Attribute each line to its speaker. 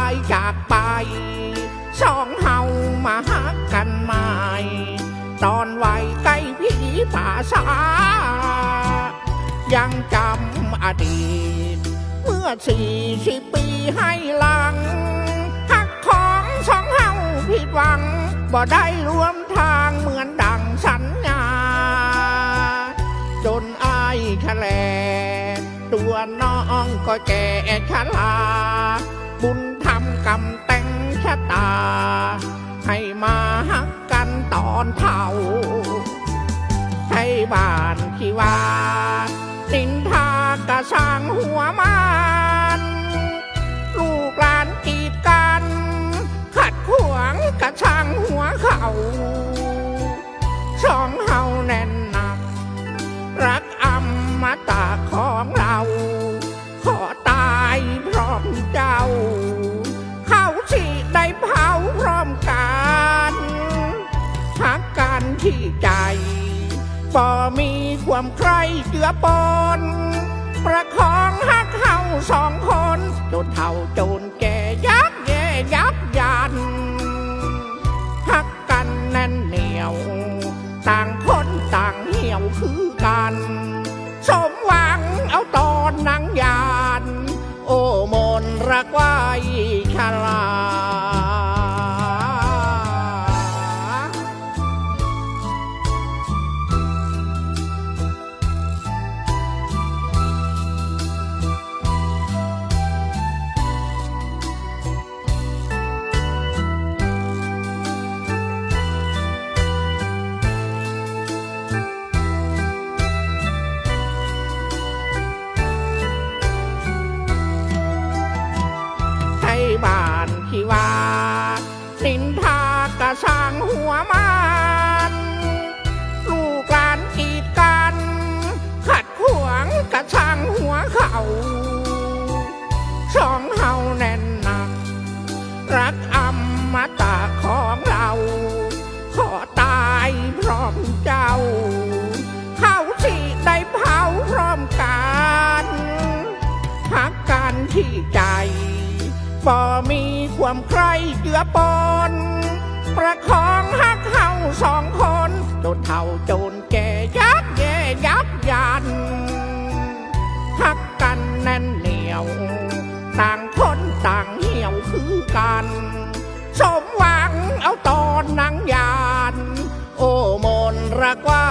Speaker 1: ายจากไป สองเฮามาหักกันใหม่ ตอนวัยใกล้ผีป่าสา ยังจำอดีต เมื่อสี่สิบปีให้หลังหักของสองเฮาผิดหวัง บ่ได้รวมทางเหมือนดังสัญญา จนอายทะเลตัวน้องก็แก่ชรา บุญทำกรรมแต่งชะตา ให้มาหักกันตอนเท่าให้บ้านที่ว่า นินทากระช่างหัวมัน ลูกหลาน ได้เผาพร้อมกันหักกันที่ใจบ่มีความใครเจือปน ประคองหักเฮาสองคน จนเท่าจนแก่ยักแย่ยับ สินทากระช่างหัวมันลูกหลานกีดกัน ขัดขวางกระช่างหัวเขาสองเฮาแน่นหนัก รักอมตะของเรา ขอตายพร้อมเจ้า บ่มีความใครเจือปนประคองหักเฮาสองคนจนเท่าจนแก่ยับแย่ยับยันหักกันแน่นเหนียว ต่างคนต่างเหี่ยวคือกัน สมหวังเอาตอนนางยาน โอ้มนรักไว้